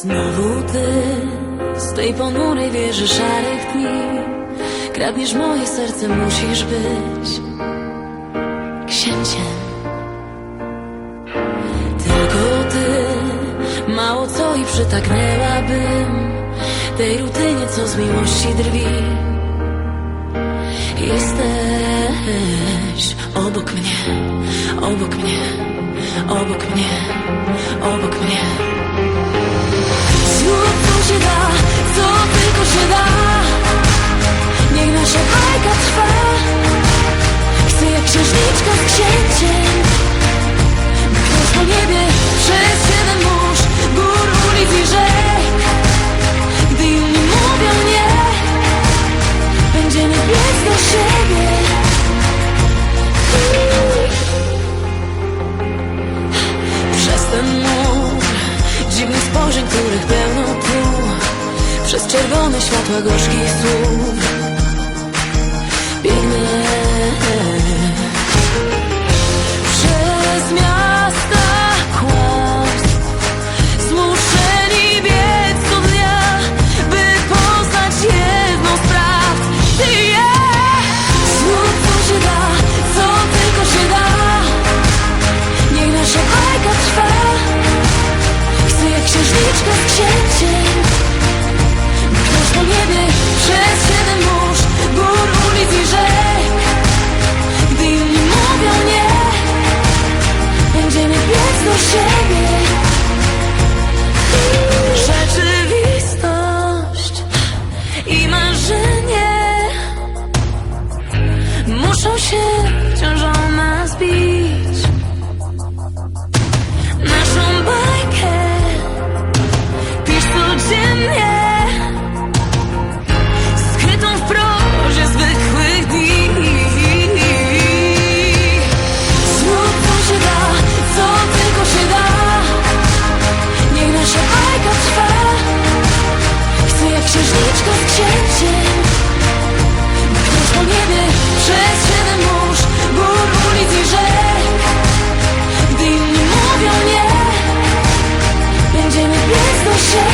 Znowu ty z tej ponurej wieży szarych dni. Kradniesz moje serce, musisz być księciem. Tylko ty, mało co i przytaknęłabym Tej rutynie, co z miłości drwi. Jesteś obok mnie, obok mnie, obok mnie, obok mnie spojrzeń, których pełno tu Przez czerwone światła gorzkich słów Biegnę 不是。